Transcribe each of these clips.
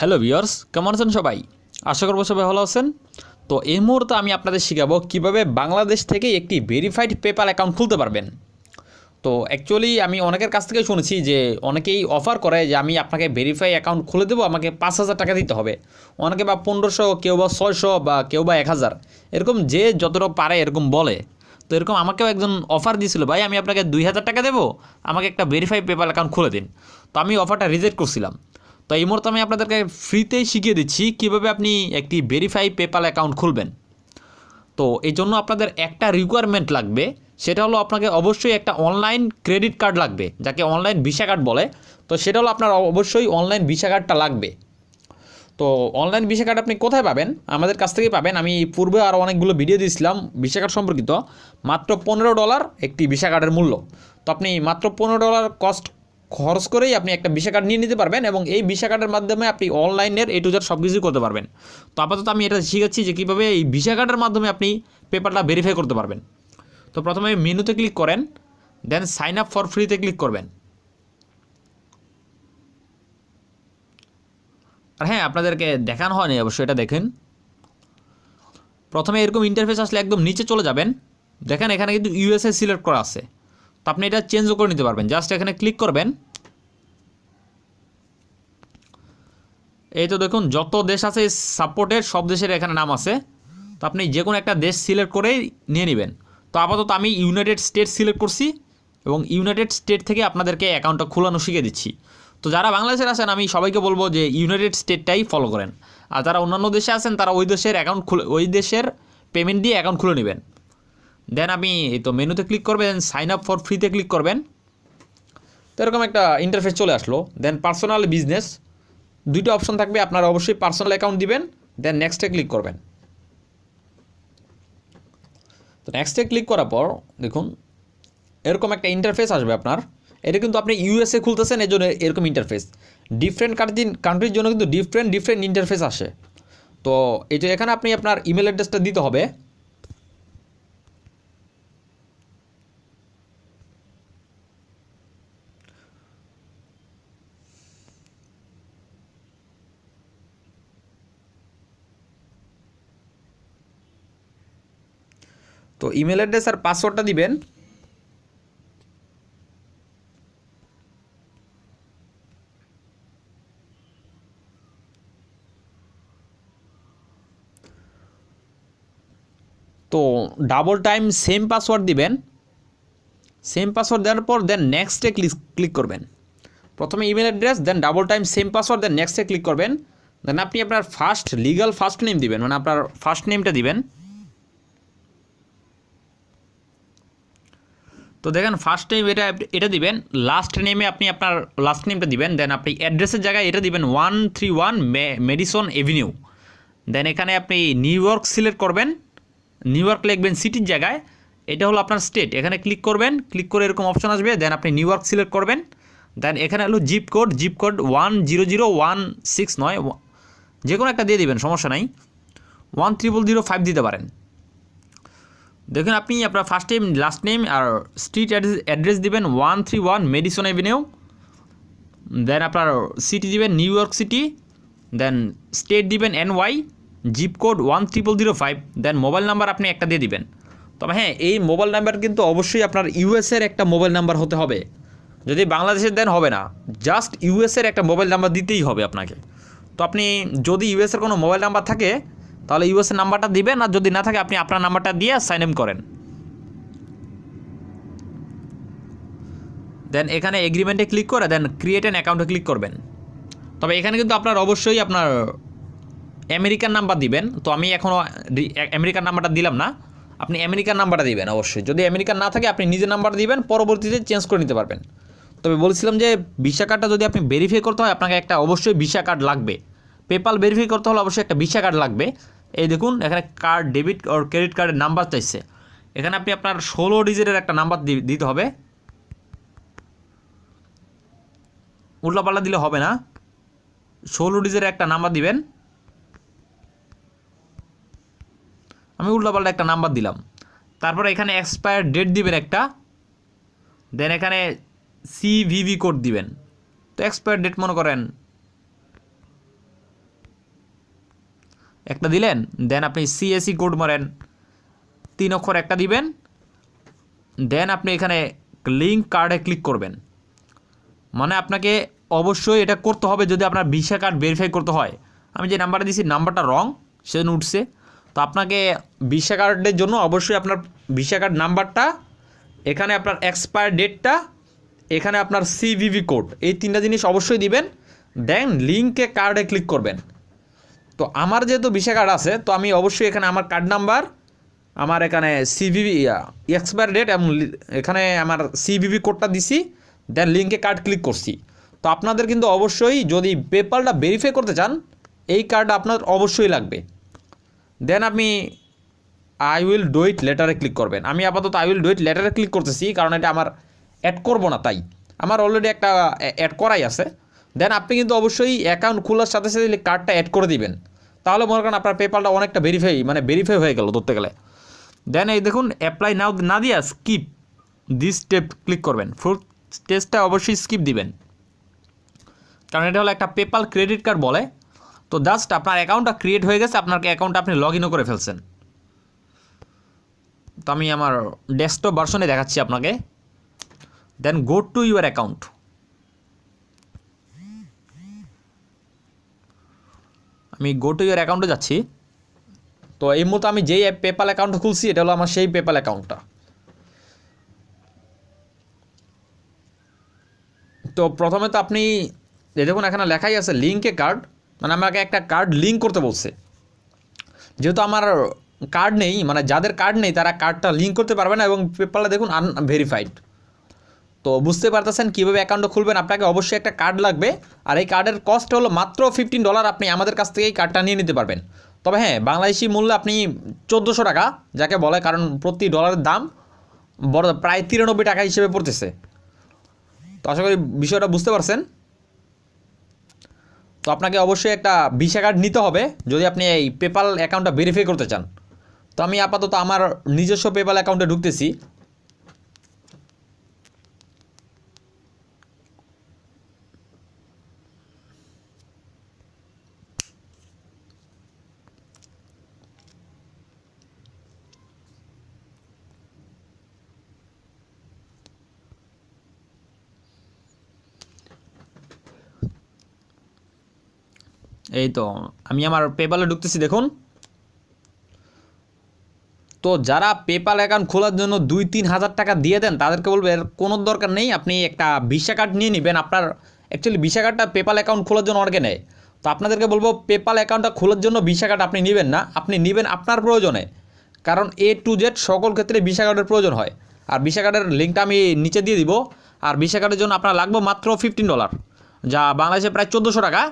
Hello viewers কেমন আছেন সবাই? আশা করব সবাই ভালো আছেন। তো এই মুহূর্তে আমি আপনাদের শেখাবো কীভাবে বাংলাদেশ থেকে একটি ভেরিফাইড পেপাল অ্যাকাউন্ট খুলতে পারবেন। তো অ্যাকচুয়ালি আমি অনেকের কাছ থেকে শুনেছি যে অনেকেই অফার করে যে আমি আপনাকে ভেরিফাই অ্যাকাউন্ট খুলে দেবো, আমাকে পাঁচ হাজার টাকা দিতে হবে। অনেকে বা পনেরোশো, কেউ বা ছয়শো বা কেউ বা এক হাজার। এরকম যে যতটা পারে এরকম বলে। তো এরকম আমাকেও একজন অফার দিয়েছিল, ভাই, আমি আপনাকে দুই হাজার টাকা দেবো, আমাকে একটা ভেরিফাই পেপাল অ্যাকাউন্ট খুলে দিন। তো আমি অফারটা রিজেক্ট করছিলাম। তো এই মুহূর্তে আমি আপনাদেরকে ফ্রিতেই শিখিয়ে দিচ্ছি কীভাবে আপনি একটি ভেরিফাই পেপাল অ্যাকাউন্ট খুলবেন। তো এই জন্য আপনাদের একটা রিকোয়ারমেন্ট লাগবে, সেটা হলো আপনাকে অবশ্যই একটা অনলাইন ক্রেডিট কার্ড লাগবে, যাকে অনলাইন ভিসা কার্ড বলে। তো সেটা হলো আপনার অবশ্যই অনলাইন ভিসা কার্ডটা লাগবে। তো অনলাইন ভিসা কার্ড আপনি কোথায় পাবেন? আমাদের কাছ থেকেই পাবেন। আমি পূর্বে আরও অনেকগুলো ভিডিও দিয়েছিলাম ভিসা কার্ড সম্পর্কিত। মাত্র পনেরো ডলার একটি ভিসা কার্ডের মূল্য। তো আপনি মাত্র পনেরো ডলার কস্ট খরচ করেই আপনি একটা ভিসা কার্ড নিয়ে নিতে পারবেন এবং এই ভিসা কার্ডের মাধ্যমে আপনি অনলাইনের এ টু জেড সব কিছুই করতে পারবেন। তো আপাতত আমি এটা শিখাচ্ছি যে কীভাবে এই ভিসা কার্ডের মাধ্যমে আপনি পেপারটা ভেরিফাই করতে পারবেন। তো প্রথমে মেনুতে ক্লিক করেন দেন সাইন আপ ফর ফ্রিতে ক্লিক করবেন। আর হ্যাঁ আপনাদেরকে দেখানো হয়নি, অবশ্যই এটা দেখেন। প্রথমে এরকম ইন্টারফেস আসলে একদম নিচে চলে যাবেন। দেখেন এখানে কিন্তু ইউএসএ সিলেক্ট করা আছে। তো আপনি এটা চেঞ্জও করে নিতে পারবেন। জাস্ট এখানে ক্লিক করবেন। এই তো দেখুন, যত দেশ আছে সাপোর্টেড সব দেশের এখানে নাম আছে। তো আপনি যে কোনো একটা দেশ সিলেক্ট করেই নিয়ে নেবেন। তো আপাতত আমি ইউনাইটেড স্টেট সিলেক্ট করছি এবং ইউনাইটেড স্টেট থেকে আপনাদেরকে অ্যাকাউন্টটা খোলানো শিখে দিচ্ছি। তো যারা বাংলাদেশের আছেন, আমি সবাইকে বলব যে ইউনাইটেড স্টেটটাই ফলো করেন। আর যারা অন্যান্য দেশে আছেন, তারা ওই দেশের অ্যাকাউন্ট খুলে ওই দেশের পেমেন্ট দিয়ে অ্যাকাউন্ট খুলে নেবেন। দেন আপনি তো মেনুতে ক্লিক করবেন সাইন আপ ফর ফ্রিতে ক্লিক করবেন। তো এরকম একটা ইন্টারফেস চলে আসলো। দেন পার্সোনাল বিজনেস দুইটা অপশন থাকবে। আপনারা অবশ্যই পার্সোনাল অ্যাকাউন্ট দিবেন দেন নেক্সটে ক্লিক করবেন। তো নেক্সটে ক্লিক করার পর, দেখুন, এরকম একটা ইন্টারফেস আসবে আপনার। এটা কিন্তু আপনি ইউএসএ খুলতেছেন, এই জন্য এরকম ইন্টারফেস ডিফারেন্ট কান্ট্রি কান্ট্রির জন্য কিন্তু ডিফারেন্ট ডিফারেন্ট ইন্টারফেস আসে। তো যে এখানে আপনি আপনার ইমেল অ্যাড্রেসটা দিতে হবে। তো ইমেল অ্যাড্রেস আর পাসওয়ার্ডটা দিবেন। তো ডাবল টাইম সেম পাসওয়ার্ড দিবেন। সেম পাসওয়ার্ড দেওয়ার পর দেন নেক্সটে ক্লিক ক্লিক করবেন। প্রথমে email address then double time same password then নেক্সটে ক্লিক করবেন। দেন আপনি আপনার ফার্স্ট লিগাল ফার্স্ট নেম দিবেন মানে আপনার ফার্স্ট নেমটা দিবেন। তো দেখেন ফার্স্ট নেম এটা এটা দিবেন লাস্ট নেমে আপনি আপনার লাস্ট নেমটা দিবেন দেন আপনি অ্যাড্রেসের জায়গায় এটা দিবেন one three one Madison Avenue then এখানে আপনি নিউ ইয়র্ক সিলেক্ট করবেন নিউ ইয়র্ক লিখবেন সিটির জায়গায়, এটা হলো আপনার স্টেট এখানে ক্লিক করবেন ক্লিক করে এরকম অপশন আসবে দেন আপনি নিউ ইয়র্ক সিলেক্ট করবেন দেন এখানে হলো zip code zip code one zero zero one six নয় যে কোনো একটা দিয়ে দিবেন, সমস্যা নাই ওয়ান ত্রিপল জিরো ফাইভ দিতে পারেন। দেখুন আপনি আপনার ফার্স্ট নেম লাস্ট নেম আর স্ট্রিট অ্যাড্রেস অ্যাড্রেস দেবেন one three one Madison Avenue then আপনার সিটি দিবেন New York city then state দিবেন N Y zip code one triple zero five then mobile number আপনি একটা দিয়ে দিবেন। তবে হ্যাঁ এই মোবাইল নাম্বার কিন্তু অবশ্যই আপনার ইউএসের একটা মোবাইল নাম্বার হতে হবে। যদি বাংলাদেশের দেন হবে না জাস্ট ইউএসের একটা মোবাইল নাম্বার দিতেই হবে আপনাকে। তো আপনি যদি ইউএসের কোনো মোবাইল নাম্বার থাকে তাহলে ইউএসএর নাম্বারটা দিবেন আর যদি না থাকে আপনি আপনার নাম্বারটা দিয়ে সাইন ইন করেন। দেন এখানে এগ্রিমেন্টে ক্লিক করে দেন ক্রিয়েট অ্যান অ্যাকাউন্টে ক্লিক করবেন। তবে এখানে কিন্তু আপনার অবশ্যই আপনার আমেরিকান নাম্বার দিবেন। তো আমি এখনও আমেরিকান নাম্বারটা দিলাম না। আপনি আমেরিকান নাম্বারটা দিবেন অবশ্যই। যদি আমেরিকান না থাকে আপনি নিজের নাম্বার দিবেন, পরবর্তীতে চেঞ্জ করে নিতে পারবেন। তবে বলছিলাম যে ভিসা কার্ডটা যদি আপনি ভেরিফাই করতে হয়, আপনাকে একটা অবশ্যই ভিসা কার্ড লাগবে। পেপাল ভেরিফাই করতে হলে অবশ্যই একটা ভিসা কার্ড লাগবে। এই দেখুন, এখানে কার্ড ডেবিট ওর ক্রেডিট কার্ডের নাম্বার চাইছে। এখানে আপনি আপনার ষোলো ডিজিটের একটা নাম্বার দিতে হবে। উল্টাপাল্টা দিলে হবে না। ষোলো ডিজিটের একটা নাম্বার দিবেন। আমি উল্টাপাল্টা একটা নাম্বার দিলাম। তারপর এখানে এক্সপায়ার ডেট দিবেন একটা। দেন এখানে সিভিভি কোড দিবেন। তো এক্সপায়ার ডেট মনে করেন একটা দিলেন, দেন আপনি সিএসি কোড মারেন। তিন অক্ষর একটা দিবেন, দেন আপনি এখানে লিঙ্ক কার্ডে ক্লিক করবেন। মানে আপনাকে অবশ্যই এটা করতে হবে যদি আপনার ভিসা কার্ড ভেরিফাই করতে হয়। আমি যে নাম্বারটা দিয়েছি নাম্বারটা রং সেজন্য উঠছে। তো আপনাকে ভিসা কার্ডের জন্য অবশ্যই আপনার ভিসা কার্ড নাম্বারটা এখানে আপনার এক্সপায়ার ডেটটা এখানে আপনার সিভিভি কোড এই তিনটা জিনিস অবশ্যই দিবেন। দেন লিঙ্কে কার্ডে ক্লিক করবেন। তো আমার যেহেতু ভিসা কার্ড আছে, তো আমি অবশ্যই এখানে আমার কার্ড নাম্বার আমার এখানে সিভিভি এক্সপায়ার ডেট এবং এখানে আমার সিভিভি কোডটা দিছি দেন লিঙ্কে কার্ড ক্লিক করছি। তো আপনাদের কিন্তু অবশ্যই যদি পেপারটা ভেরিফাই করতে চান, এই কার্ড আপনার অবশ্যই লাগবে। দেন আপনি আই উইল ডু ইট লেটারে ক্লিক করবেন। আমি আপাতত আই উইল ডু ইট লেটারে ক্লিক করতেছি, কারণ এটা আমার অ্যাড করব না, তাই। আমার অলরেডি একটা অ্যাড করাই আছে। দেন আপনি কিন্তু অবশ্যই অ্যাকাউন্ট খোলার সাথে সাথে কার্ডটা অ্যাড করে দিবেন। তাহলে মনে করেন আপনার পেপালটা অনেকটা ভেরিফাই মানে ভেরিফাই হয়ে গেল ধরতে গেলে। দেন এই দেখুন অ্যাপ্লাই নাও না দিয়া স্কিপ দিস স্টেপ ক্লিক করবেন ফোর্থ স্টেজটা অবশ্যই স্কিপ দিবেন। কারণ এটা হলো একটা পেপাল ক্রেডিট কার্ড বলে। তো জাস্ট আপনার অ্যাকাউন্টটা ক্রিয়েট হয়ে গেছে, আপনার অ্যাকাউন্টটা আপনি লগ ইনও করে ফেলছেন। তো আমি আমার ডেস্কটপ ভার্সনে দেখাচ্ছি আপনাকে। Then go to your account আমি গো টু ইউর অ্যাকাউন্টে যাচ্ছি। তো এই মুহূর্তে আমি যেই পেপাল অ্যাকাউন্ট খুলছি, এটা হলো আমার সেই পেপাল অ্যাকাউন্টটা তো প্রথমে তো আপনি, এই দেখুন, এখানে লেখাই আছে লিঙ্কে কার্ড মানে আমাকে একটা কার্ড লিঙ্ক করতে বলছে। যেহেতু আমার কার্ড নেই মানে যাদের কার্ড নেই, তারা কার্ডটা লিঙ্ক করতে পারবে না এবং পেপারটা দেখুন আনভেরিফাইড তো বুঝতে পারতেছেন কীভাবে অ্যাকাউন্টটা খুলবেন? আপনাকে অবশ্যই একটা কার্ড লাগবে। আর এই কার্ডের কস্ট হলো মাত্র ফিফটিন ডলার আপনি আমাদের কাছ থেকে এই কার্ডটা নিয়ে নিতে পারবেন। তবে হ্যাঁ বাংলাদেশি মূল্য আপনি চোদ্দোশো টাকা যাকে বলে, কারণ প্রতি ডলারের দাম বড়, প্রায় তিরানব্বই টাকা হিসেবে পড়তেছে। তো আশা করি বিষয়টা বুঝতে পারছেন। তো আপনাকে অবশ্যই একটা ভিসা কার্ড নিতে হবে, যদি আপনি এই পেপাল অ্যাকাউন্টটা ভেরিফাই করতে চান। তো আমি আপাতত আমার নিজস্ব পেপাল অ্যাকাউন্টে ঢুকতেছি। এই তো আমি আমার পেপালে ঢুকতেছি, দেখুন। তো যারা পেপাল অ্যাকাউন্ট খোলার জন্য দুই তিন হাজার টাকা দিয়ে দেন, তাদেরকে বলব, এর কোনো দরকার নেই, আপনি একটা ভিসা কার্ড নিয়ে নেবেন, আপনার অ্যাকচুয়ালি ভিসা কার্ডটা পেপাল অ্যাকাউন্ট খোলার জন্য অনেকে নেয়। তো আপনাদেরকে বলব পেপাল অ্যাকাউন্টটা খোলার জন্য ভিসা কার্ড আপনি নেবেন না, আপনি নেবেন আপনার প্রয়োজনে। কারণ এ টু জেড সকল ক্ষেত্রে ভিসা কার্ডের প্রয়োজন হয়। আর ভিসা কার্ডের লিঙ্কটা আমি নিচে দিয়ে দিব। আর ভিসা কার্ডের জন্য আপনার লাগবে মাত্র ফিফটিন ডলার যা বাংলাদেশে প্রায় চোদ্দোশো টাকা।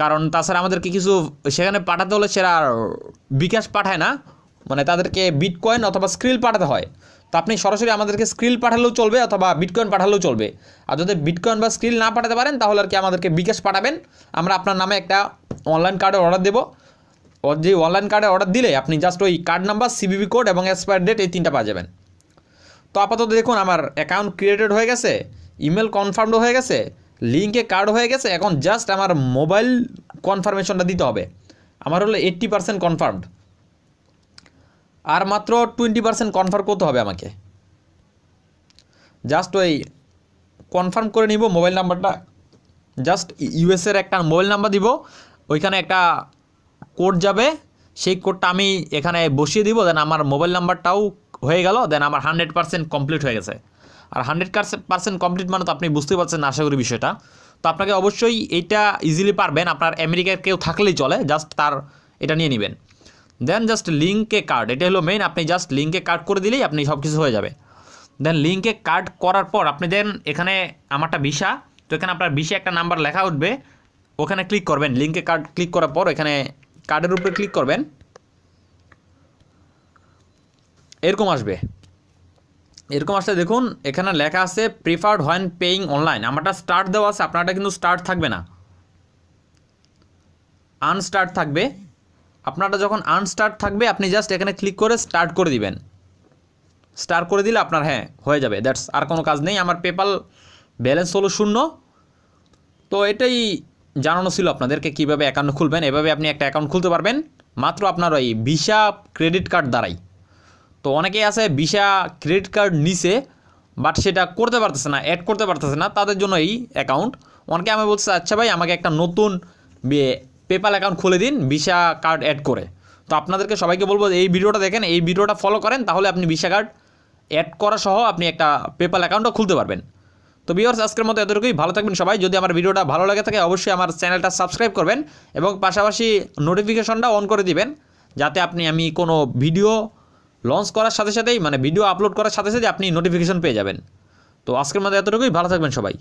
কারণ তাছাড়া আমাদেরকে কিছু সেখানে পাঠাতে হলে সেরা বিকাশ পাঠায় না। মানে তাদেরকে বিটকয়েন অথবা স্ক্রিল পাঠাতে হয়। তো আপনি সরাসরি আমাদেরকে স্ক্রিল পাঠালেও চলবে অথবা বিটকয়েন পাঠালেও চলবে। আর যদি বিটকয়েন বা স্ক্রিল না পাঠাতে পারেন, তাহলে আর কি আমাদেরকে বিকাশ পাঠাবেন। আমরা আপনার নামে একটা অনলাইন কার্ডের অর্ডার দেবো। যে অনলাইন কার্ডে অর্ডার দিলে আপনি জাস্ট ওই কার্ড নাম্বার সিবিবি কোড এবং এক্সপায়ার ডেট এই তিনটা পাওয়া যাবেন। তো আপাতত দেখুন, আমার অ্যাকাউন্ট ক্রিয়েটেড হয়ে গেছে ইমেল কনফার্মড হয়ে গেছে। লিঙ্কে কার্ড হয়ে গেছে, এখন জাস্ট আমার মোবাইল কনফার্মেশনটা দিতে হবে। আমার হলো এইট্টি পার্সেন্ট কনফার্মড আর মাত্র টোয়েন্টি পার্সেন্ট কনফার্ম করতে হবে আমাকে। জাস্ট ওই কনফার্ম করে নিব মোবাইল নাম্বারটা জাস্ট ইউএসের একটা মোবাইল নাম্বার দিব, ওইখানে একটা কোড যাবে। সেই কোডটা আমি এখানে বসিয়ে দিব দেন আমার মোবাইল নাম্বারটাও হয়ে গেল দেন আমার হান্ড্রেড পার্সেন্ট কমপ্লিট হয়ে গেছে। আর হান্ড্রেড পার্সেন্ট কমপ্লিট মানে তো আপনি বুঝতে পারছেন আশা করি বিষয়টা। তো আপনাকে অবশ্যই এইটা ইজিলি পারবেন, আপনার আমেরিকার কেউ থাকলেই চলে জাস্ট তার এটা নিয়ে নেবেন। দেন জাস্ট লিঙ্কে কার্ড এটা হলো মেইন আপনি জাস্ট লিঙ্কে কার্ড করে দিলেই আপনি সব কিছু হয়ে যাবে। দেন লিঙ্কে কার্ড করার পর, আপনি দেন এখানে আমারটা ভিসা, তো এখানে আপনার ভিসা একটা নাম্বার লেখা উঠবে, ওখানে ক্লিক করবেন। লিঙ্কে কার্ড ক্লিক করার পর, এখানে কার্ডের উপরে ক্লিক করবেন। এরকম আসবে। এরকম আসলে দেখুন, এখানে লেখা আছে প্রিফার্ড হোয়েন পেইং অনলাইন আমারটা স্টার্ট দেওয়া আছে, আপনারটা কিন্তু স্টার্ট থাকবে না। আনস্টার্ট থাকবে। আপনারটা যখন আনস্টার্ট থাকবে, আপনি জাস্ট এখানে ক্লিক করে স্টার্ট করে দিবেন। স্টার্ট করে দিলে আপনার হ্যাঁ হয়ে যাবে। দ্যাটস আর কোনো কাজ নেই। আমার পেপাল ব্যালেন্স হলো শূন্য। তো এটাই জানানো ছিল আপনাদেরকে কীভাবে অ্যাকাউন্ট খুলবেন। এভাবে আপনি একটা অ্যাকাউন্ট খুলতে পারবেন। মাত্র আপনার ওই ভিসা ক্রেডিট কার্ড দ্বারাই। তো অনেকেই আছে ভিসা ক্রেডিট কার্ড নিছে, বাট সেটা করতে পারতেছে না অ্যাড করতে পারতেছে না, তাদের জন্য এই অ্যাকাউন্ট অনেকে আমি বলছে আচ্ছা ভাই, আমাকে একটা নতুন পেপাল অ্যাকাউন্ট খুলে দিন, ভিসা কার্ড অ্যাড করে। তো আপনাদেরকে সবাইকে বলব, এই ভিডিওটা দেখেন, এই ভিডিওটা ফলো করেন, তাহলে আপনি ভিসা কার্ড অ্যাড করা সহ আপনি একটা পেপাল অ্যাকাউন্টও খুলতে পারবেন। তো ভিউয়ার্স আজকের মতো এতটুকুই। ভালো থাকবেন সবাই। যদি আমার ভিডিওটা ভালো লাগে থাকে, অবশ্যই আমার চ্যানেলটা সাবস্ক্রাইব করবেন এবং পাশাপাশি নোটিফিকেশনটা অন করে দিবেন, যাতে আপনি আমি কোনো ভিডিও লঞ্চ করার সাথে সাথেই মানে ভিডিও আপলোড করার সাথে সাথে আপনি নোটিফিকেশন পেয়ে যাবেন। তো আজকের মধ্যে এতটুকুই, ভালো থাকবেন সবাই।